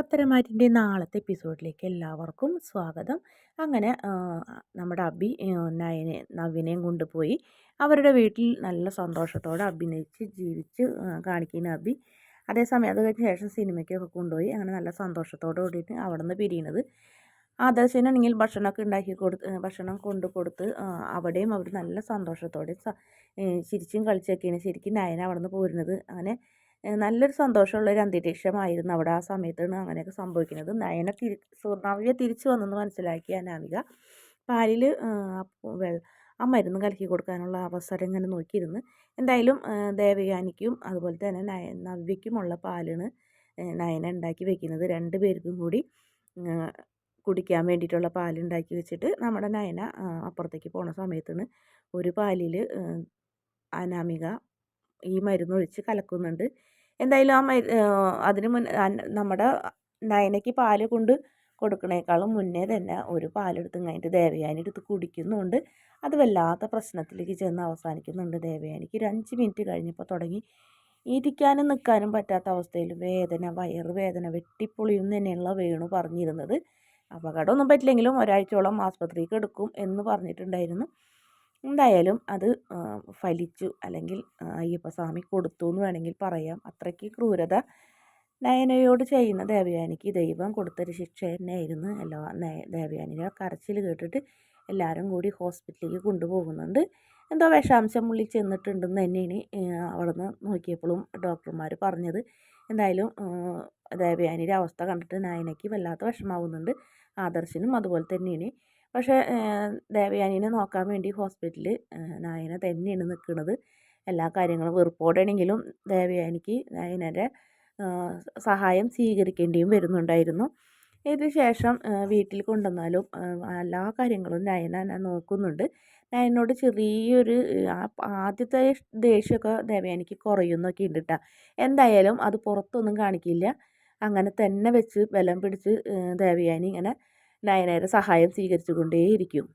പത്തരമാറ്റിന്റെ നാളത്തെ എപ്പിസോഡിലേക്ക് എല്ലാവർക്കും സ്വാഗതം. അങ്ങനെ നമ്മുടെ അബി നയനെ നവിനെയും കൊണ്ടുപോയി അവരുടെ വീട്ടിൽ നല്ല സന്തോഷത്തോടെ അഭിനയിച്ച് ജീവിച്ച് കാണിക്കുന്ന അബി. അതേസമയം അത് കഴിഞ്ഞ ശേഷം സിനിമയ്ക്കൊക്കെ കൊണ്ടുപോയി അങ്ങനെ നല്ല സന്തോഷത്തോടെ കൂടിയിട്ട് അവിടെ നിന്ന് പിരിയണത് ആദർശനാണെങ്കിൽ ഭക്ഷണമൊക്കെ ഉണ്ടാക്കി കൊടുത്ത് ഭക്ഷണം കൊണ്ടു കൊടുത്ത് അവിടെയും അവർ നല്ല സന്തോഷത്തോടെ ചിരിച്ചും കളിച്ചൊക്കെയാണ് ശരിക്കും നയന അവിടെ നിന്ന് പോരുന്നത്. അങ്ങനെ നല്ലൊരു സന്തോഷമുള്ള ഒരു അന്തരീക്ഷമായിരുന്നു അവിടെ ആ സമയത്താണ് അങ്ങനെയൊക്കെ സംഭവിക്കുന്നത്. നയന തിരി നവ്യ തിരിച്ചു വന്നെന്ന് മനസ്സിലാക്കിയ അനാമിക പാലിൽ ആ മരുന്ന് കലക്കി കൊടുക്കാനുള്ള അവസരം ഇങ്ങനെ നോക്കിയിരുന്ന്. എന്തായാലും ദേവയാനിക്കും അതുപോലെ തന്നെ നയ നവ്യയ്ക്കുമുള്ള പാലാണ് നയന ഉണ്ടാക്കി വെക്കുന്നത്. രണ്ട് പേർക്കും കൂടി കുടിക്കാൻ വേണ്ടിയിട്ടുള്ള പാലുണ്ടാക്കി വെച്ചിട്ട് നമ്മുടെ നയന അപ്പുറത്തേക്ക് പോണ സമയത്താണ് ഒരു പാലിൽ അനാമിക ഈ മരുന്നൊഴിച്ച് കലക്കുന്നുണ്ട്. എന്തായാലും ആ അതിന് മുൻ നമ്മുടെ നയനയ്ക്ക് പാൽ കൊണ്ട് കൊടുക്കണേക്കാളും മുന്നേ തന്നെ ഒരു പാലെടുത്ത് കഴിഞ്ഞിട്ട് ദേവയാനി എടുത്ത് കുടിക്കുന്നുണ്ട്. അത് വല്ലാത്ത പ്രശ്നത്തിലേക്ക് ചെന്ന് അവസാനിക്കുന്നുണ്ട് ദേവയാനിക്ക്. ഒരു അഞ്ച് മിനിറ്റ് കഴിഞ്ഞപ്പോൾ തുടങ്ങി. ഇരിക്കാനും നിൽക്കാനും പറ്റാത്ത അവസ്ഥയിൽ വേദന വയറ് വേദന വെട്ടിപ്പൊളിയും തന്നെയുള്ള വേണു പറഞ്ഞിരുന്നത്. അപകടമൊന്നും പറ്റില്ലെങ്കിലും ഒരാഴ്ചയോളം ആസ്പത്രിക്ക് എടുക്കും എന്ന് പറഞ്ഞിട്ടുണ്ടായിരുന്നു. എന്തായാലും അത് ഫലിച്ചു. അല്ലെങ്കിൽ അയ്യപ്പസ്വാമി കൊടുത്തു എന്ന് വേണമെങ്കിൽ പറയാം. അത്രയ്ക്ക് ക്രൂരത നയനയോട് ചെയ്യുന്ന ദേവയാനിക്ക് ദൈവം കൊടുത്തൊരു ശിക്ഷ തന്നെയായിരുന്നു. എല്ലാ ദേവയാനിയുടെ കരച്ചിൽ കേട്ടിട്ട് എല്ലാവരും കൂടി ഹോസ്പിറ്റലിലേക്ക് കൊണ്ടുപോകുന്നുണ്ട്. എന്തോ വിഷാംശം ഉള്ളിൽ ചെന്നിട്ടുണ്ടെന്ന് തന്നെയാണ് അവിടുന്ന് നോക്കിയപ്പോഴും ഡോക്ടർമാർ പറഞ്ഞത്. എന്തായാലും ദേവയാനിയുടെ അവസ്ഥ കണ്ടിട്ട് നയനയ്ക്ക് വല്ലാത്ത വിഷമാവുന്നുണ്ട് ആദർശനും അതുപോലെ തന്നെയാണ്. പക്ഷേ ദേവയാനീനെ നോക്കാൻ വേണ്ടി ഹോസ്പിറ്റലിൽ നായന തന്നെയാണ് നിൽക്കുന്നത്. എല്ലാ കാര്യങ്ങളും വെറുപ്പോടെയാണെങ്കിലും ദേവയാനിക്ക് നായനന്റെ സഹായം സ്വീകരിക്കേണ്ടിയും വരുന്നുണ്ടായിരുന്നു. ഇതിന് ശേഷം വീട്ടിൽ കൊണ്ടുവന്നാലും എല്ലാ കാര്യങ്ങളും നയന നോക്കുന്നുണ്ട്. നയനോട് ചെറിയൊരു ആദ്യത്തെ ദേഷ്യമൊക്കെ ദേവയാനിക്ക് കുറയുന്നൊക്കെ ഉണ്ട് കേട്ടോ എന്തായാലും അത് പുറത്തൊന്നും കാണിക്കില്ല. അങ്ങനെ തന്നെ വെച്ച് ബലം പിടിച്ച് ദേവയാനി ഇങ്ങനെ നയനയുടെ സഹായം സ്വീകരിച്ചു കൊണ്ടേയിരിക്കും